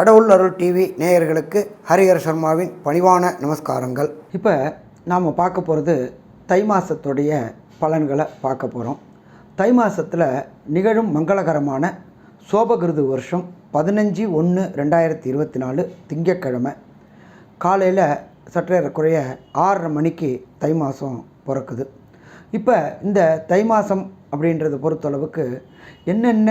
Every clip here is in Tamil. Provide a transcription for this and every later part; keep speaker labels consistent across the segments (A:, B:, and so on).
A: கடவுள் அருள் டிவி நேயர்களுக்கு ஹரிஹர சர்மாவின் பணிவான நமஸ்காரங்கள். இப்போ நாம் பார்க்க போகிறது தை மாதத்துடைய பலன்களை பார்க்க போகிறோம் தை மாதத்தில் நிகழும் மங்களகரமான சோபகிருது வருஷம் பதினஞ்சு ஒன்று ரெண்டாயிரத்தி இருபத்தி நாலு திங்கட்கிழமை. காலையில் சற்றேறக்குறைய ஆறரை மணிக்கு தை மாதம் பிறக்குது. இப்போ இந்த தை மாதம் அப்படின்றத பொறுத்தளவுக்கு என்னென்ன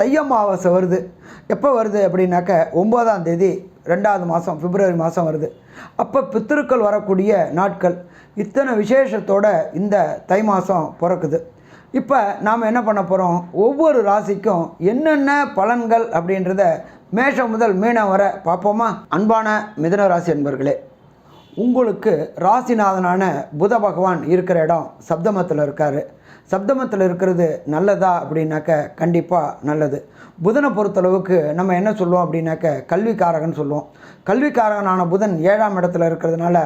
A: தையம்மாவாசை அமாவாசை வருது. எப்போ வருது அப்படின்னாக்க ஒம்போதாம் தேதி ரெண்டாவது மாதம் பிப்ரவரி மாதம் வருது. அப்போ பித்திருக்கள் வரக்கூடிய நாட்கள். இத்தனை விசேஷத்தோட இந்த தை மாதம் பிறக்குது. இப்போ நாம் என்ன பண்ண போகிறோம்? ஒவ்வொரு ராசிக்கும் என்னென்ன பலன்கள் அப்படின்றத மேஷம் முதல் மீனம் வர பார்ப்போமா? அன்பான மிதன ராசி என்பர்களே உங்களுக்கு ராசிநாதனான புத பகவான் இருக்கிற இடம் சப்தமத்தில் இருக்கார். சப்தமத்தில் இருக்கிறது நல்லதா அப்படின்னாக்க கண்டிப்பாக நல்லது. புதனை பொறுத்தளவுக்கு நம்ம என்ன சொல்லுவோம் அப்படின்னாக்க கல்விக்காரகன் சொல்லுவோம். கல்விக்காரகனான புதன் ஏழாம் இடத்துல இருக்கிறதுனால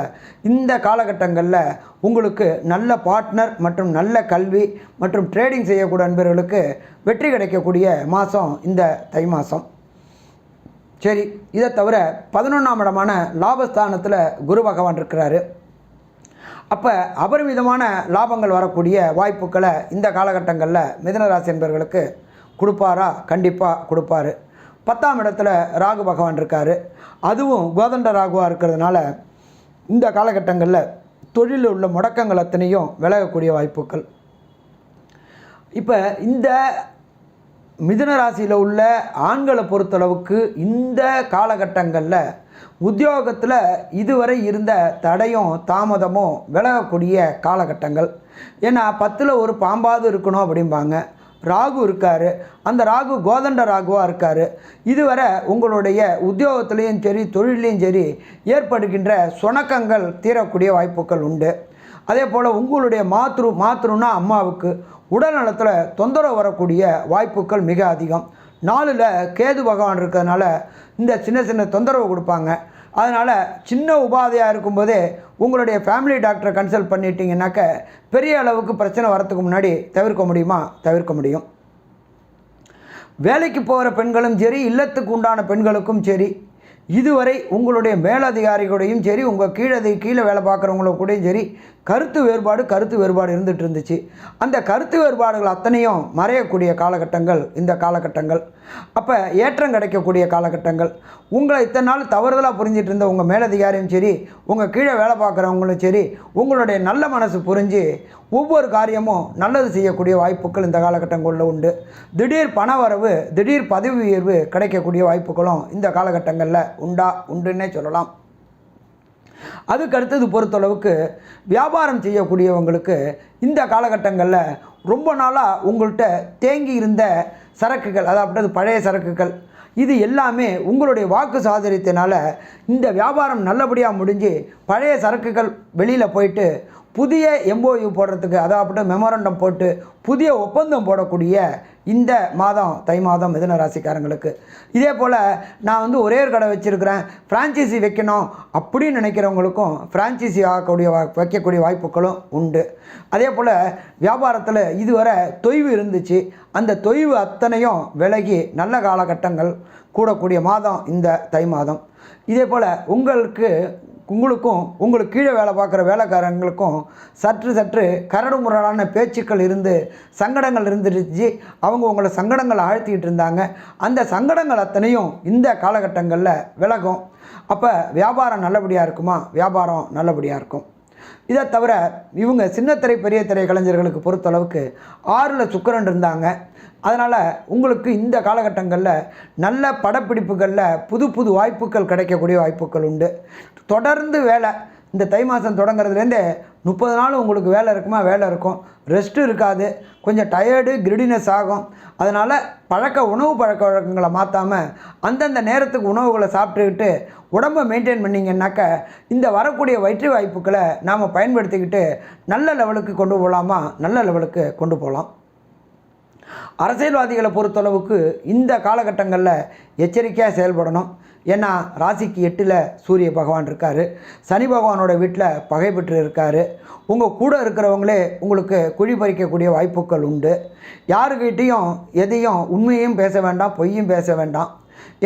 A: இந்த காலகட்டங்களில் உங்களுக்கு நல்ல பார்ட்னர் மற்றும் நல்ல கல்வி மற்றும் ட்ரேடிங் செய்யக்கூடிய நண்பர்களுக்கு வெற்றி கிடைக்கக்கூடிய மாதம் இந்த தை மாதம் சரி இதை தவிர பதினொன்றாம் இடமான லாபஸ்தானத்தில் குரு பகவான் இருக்கிறாரு. அப்போ அபரிமிதமான லாபங்கள் வரக்கூடிய வாய்ப்புகளை இந்த காலகட்டங்களில் மிதனராசி என்பவர்களுக்கு கொடுப்பாரா? கண்டிப்பாக கொடுப்பாரு. பத்தாம் இடத்துல ராகு பகவான் இருக்கார். அதுவும் கோதண்ட ராகுவாக இருக்கிறதுனால இந்த காலகட்டங்களில் தொழிலில் உள்ள முடக்கங்கள் அத்தனையும் விலகக்கூடிய வாய்ப்புகள். இப்போ இந்த மிதுன ராசியில் உள்ள ஆண்களை பொறுத்தளவுக்கு இந்த காலகட்டங்களில் உத்தியோகத்தில் இதுவரை இருந்த தடையும் தாமதமும் விலகக்கூடிய காலகட்டங்கள். ஏன்னா பத்தில் ஒரு பாம்பாவது இருக்கணும் அப்படிம்பாங்க. ராகு இருக்கார். அந்த ராகு கோதண்ட ராகுவாக இருக்கார். இதுவரை உங்களுடைய உத்தியோகத்துலேயும் சரி தொழிலையும் சரி ஏற்படுகின்ற சுணக்கங்கள் தீரக்கூடிய வாய்ப்புகள் உண்டு. அதே போல் உங்களுடைய மாத்ரு மாத்ருன்னா அம்மாவுக்கு உடல் நலத்தில் தொந்தரவு வரக்கூடிய வாய்ப்புகள் மிக அதிகம். நாலில் கேது பகவான் இருக்கிறதுனால இந்த சின்ன சின்ன தொந்தரவு கொடுப்பாங்க. அதனால் சின்ன உபாதையாக இருக்கும்போதே உங்களுடைய ஃபேமிலி டாக்டரை கன்சல்ட் பண்ணிட்டீங்கன்னாக்க பெரிய அளவுக்கு பிரச்சனை வரத்துக்கு முன்னாடி தவிர்க்க முடியுமா? தவிர்க்க முடியும். வேலைக்கு போகிற பெண்களும் சரி இல்லத்துக்கு உண்டான பெண்களுக்கும் சரி இதுவரை உங்களுடைய மேலதிகாரிகளோடையும் சரி உங்கள் கீழே கீழே வேலை பார்க்குறவங்கள கூடயும் சரி கருத்து வேறுபாடு கருத்து வேறுபாடு இருந்துகிட்டு இருந்துச்சு. அந்த கருத்து வேறுபாடுகள் அத்தனையும் மறையக்கூடிய காலகட்டங்கள் இந்த காலகட்டங்கள். அப்போ ஏற்றம் கிடைக்கக்கூடிய காலகட்டங்கள். உங்களை இத்தனை நாள் தவறுதலாக புரிஞ்சிட்டு இருந்த உங்கள் மேலதிகாரியும் சரி உங்கள் கீழே வேலை பார்க்குறவங்களும் சரி உங்களுடைய நல்ல மனசு புரிஞ்சு ஒவ்வொரு காரியமும் நல்லது செய்யக்கூடிய வாய்ப்புகள் இந்த காலகட்டங்களில் உண்டு. திடீர் பண வரவு திடீர் பதவி உயர்வு கிடைக்கக்கூடிய வாய்ப்புகளும் இந்த காலகட்டங்களில் உண்டா உண்டுன்னே சொல்லலாம். அதுக்கு அடுத்தது பொறுத்தளவுக்கு வியாபாரம் செய்யக்கூடியவங்களுக்கு இந்த காலகட்டங்களில் ரொம்ப நாளாக உங்கள்கிட்ட தேங்கி இருந்த சரக்குகள் அதாவது பழைய சரக்குகள் இது எல்லாமே உங்களுடைய வாக்கு சாதுரியத்தினால இந்த வியாபாரம் நல்லபடியாக முடிஞ்சு பழைய சரக்குகள் வெளியில் போயிட்டு புதிய எம்ஓயு போடுறதுக்கு அதாவது மெமோரண்டம் போட்டு புதிய ஒப்பந்தம் போடக்கூடிய இந்த மாதம் தை மாதம் மிதுன ராசிக்காரங்களுக்கு. இதே போல் நான் வந்து ஒரே ஒரு கடை வச்சுருக்கிறேன். ஃப்ரான்ச்சைசி வைக்கணும் அப்படின்னு நினைக்கிறவங்களுக்கும் ஃப்ரான்ச்சைசி ஆகக்கூடிய வா வைக்கக்கூடிய வாய்ப்புகளும் உண்டு. அதே போல் வியாபாரத்தில் இதுவரை தொய்வு இருந்துச்சு. அந்த தொய்வு அத்தனையும் விலகி நல்ல காலகட்டங்கள் கூடக்கூடிய மாதம் இந்த தை மாதம். இதே போல் உங்களுக்கு உங்களுக்கும் உங்களுக்கு கீழே வேலை பார்க்குற வேலைக்காரங்களுக்கும் சற்று சற்று கரடு முரடான பேச்சுக்கள் இருந்து சங்கடங்கள் இருந்துருச்சு அவங்க உங்களை சங்கடங்கள் ஆழ்த்திக்கிட்டு இருந்தாங்க. அந்த சங்கடங்கள் அத்தனையும் இந்த காலகட்டங்களில் விலகும். அப்போ வியாபாரம் நல்லபடியாக இருக்குமா? வியாபாரம் நல்லபடியாக இருக்கும். இதை தவிர இவங்க சின்னத்திரை பெரிய திரை கலைஞர்களுக்கு பொறுத்தளவுக்கு ஆறில் சுக்கரன் இருந்தாங்க. அதனால் உங்களுக்கு இந்த காலகட்டங்களில் நல்ல படப்பிடிப்புகளில் புது புது வாய்ப்புகள் கிடைக்கக்கூடிய வாய்ப்புகள் உண்டு. தொடர்ந்து வேலை இந்த தை மாதம் தொடங்குறதுலேருந்து முப்பது நாள் உங்களுக்கு வேலை இருக்குமா? வேலை இருக்கும். ரெஸ்ட்டு இருக்காது. கொஞ்சம் டயர்டு கிரிடினஸ் ஆகும். அதனால் பழக்க உணவு பழக்க வழக்கங்களை மாற்றாமல் அந்தந்த நேரத்துக்கு உணவுகளை சாப்பிட்டுக்கிட்டு உடம்பை மெயின்டைன் பண்ணிங்கன்னாக்க இந்த வரக்கூடிய வயிற்று வாய்ப்புகளை நாம் பயன்படுத்திக்கிட்டு நல்ல லெவலுக்கு கொண்டு போகலாமா? நல்ல லெவலுக்கு கொண்டு போகலாம். அரசியல்வாதிகளை பொறுத்தளவுக்கு இந்த காலகட்டங்களில் எச்சரிக்கையாக செயல்படணும். ஏன்னா ராசிக்கு எட்டில் சூரிய பகவான் இருக்கார். சனி பகவானோட வீட்டில் பகை பெற்று இருக்கார். உங்கள் கூட இருக்கிறவங்களே உங்களுக்கு குழி பறிக்கக்கூடிய வாய்ப்புகள் உண்டு. யாருக்கிட்டேயும் எதையும் உண்மையும் பேச வேண்டாம் பொய்யும் பேச வேண்டாம்.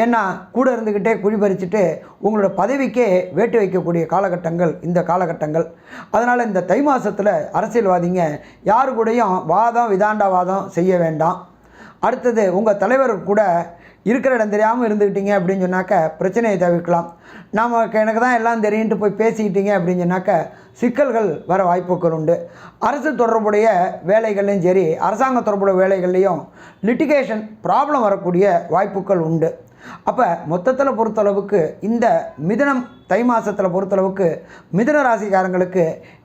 A: ஏன்னா கூட இருந்துக்கிட்டே குழி பறிச்சுட்டு உங்களோட பதவிக்கே வேட்டு வைக்கக்கூடிய காலகட்டங்கள் இந்த காலகட்டங்கள். அதனால் இந்த தை மாதத்தில் அரசியல்வாதிங்க யாரு கூடயும் வாதம் விதாண்டாவாதம் செய்ய வேண்டாம். அடுத்தது உங்கள் தலைவர் கூட இருக்கிற இடம் தெரியாமல் இருந்துக்கிட்டீங்க அப்படின்னு சொன்னாக்க பிரச்சனையை தவிர்க்கலாம். நாம் எனக்கு தான் எல்லாம் தெரியுன்ட்டு போய் பேசிக்கிட்டீங்க அப்படின்னு சொன்னாக்க சிக்கல்கள் வர வாய்ப்புகள் உண்டு. அரசு தொடர்புடைய வேலைகள்லையும் சரி அரசாங்க தொடர்புடைய வேலைகள்லையும் லிட்டிகேஷன் ப்ராப்ளம் வரக்கூடிய வாய்ப்புகள் உண்டு. அப்போ மொத்தத்தில் பொறுத்தளவுக்கு இந்த மிதனம் தை மாதத்தில் பொறுத்தளவுக்கு மிதன ராசிக்காரங்களுக்கு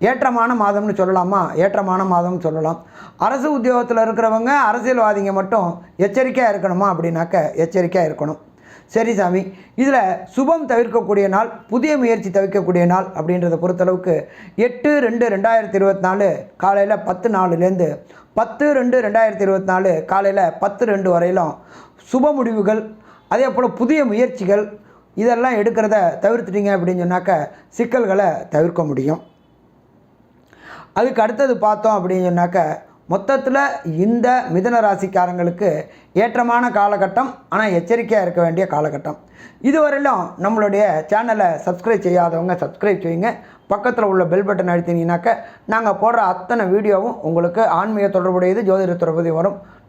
A: ஏற்றமான மாதம்னு சொல்லலாமா? ஏற்றமான மாதம்னு சொல்லலாம். அரசு உத்தியோகத்தில் இருக்கிறவங்க அரசியல்வாதிங்க மட்டும் எச்சரிக்கையாக இருக்கணுமா அப்படின்னாக்க எச்சரிக்கையாக இருக்கணும். சரி சாமி இதில் சுபம் தவிர்க்கக்கூடிய நாள் புதிய முயற்சி தவிர்க்கக்கூடிய நாள் அப்படின்றத பொறுத்தளவுக்கு எட்டு ரெண்டு ரெண்டாயிரத்தி இருபத்தி நாலு காலையில் பத்து நாலுலேருந்து பத்து ரெண்டு ரெண்டாயிரத்தி இருபத்தி நாலு காலையில் பத்து ரெண்டு வரையிலும் சுப முடிவுகள் அதே போல் புதிய முயற்சிகள் இதெல்லாம் எடுக்கிறத தவிர்த்துட்டீங்க அப்படின்னு சொன்னாக்க சிக்கல்களை தவிர்க்க முடியும். அதுக்கு அடுத்தது பார்த்தோம் அப்படின்னு சொன்னாக்க மொத்தத்தில் இந்த மிதன ராசிக்காரங்களுக்கு ஏற்றமான காலகட்டம் ஆனால் எச்சரிக்கையாக இருக்க வேண்டிய காலகட்டம். இதுவரையிலும் நம்மளுடைய சேனலை சப்ஸ்கிரைப் செய்யாதவங்க சப்ஸ்கிரைப் செய்யுங்க. பக்கத்தில் உள்ள பெல் பட்டன் அழுத்தினீங்கனாக்க நாங்கள் போடுற அத்தனை வீடியோவும் உங்களுக்கு ஆன்மீக தொடர்புடையது ஜோதிட தொடர்புடைய வரும்.